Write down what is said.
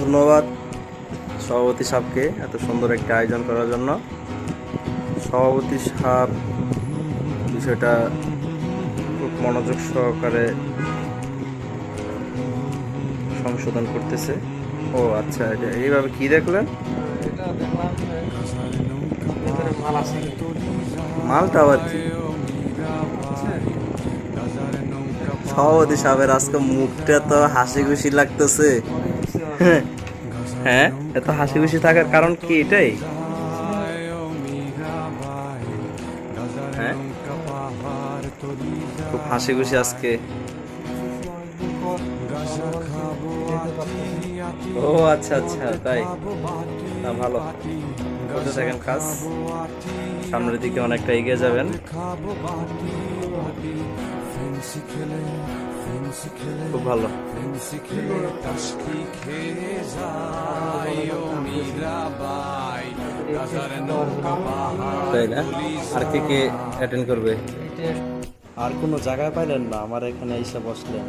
ধন্যবাদ সভাপতি সাহেবকে এত সুন্দর একটা আয়োজন করার জন্য। সভাপতি সাহেব বিষয়টা খুব মনোযোগ সহকারে সংশোধন করতেছে। ও আচ্ছা এটা এইভাবে কি দেখলেন? মালটা আবার কি? সভাপতি সাহেবের আজকে মুখটা তো হাসি খুশি লাগতেছে। হ্যাঁ। এত হাসি খুশি থাকার কারণ কি এটাই? হ্যাঁ? খুব হাসি খুশি আজকে। ও আচ্ছা আচ্ছা তাই? না ভালো। থাকেন কাজ। সামনের দিকে অনেকটা এগিয়ে যাবেন। খুব ভালো। তাই না? আর কে কে অ্যাটেন্ড করবে? আর কোনো জায়গায় পাইলেন না, আমার এখানে এসে বসলেন।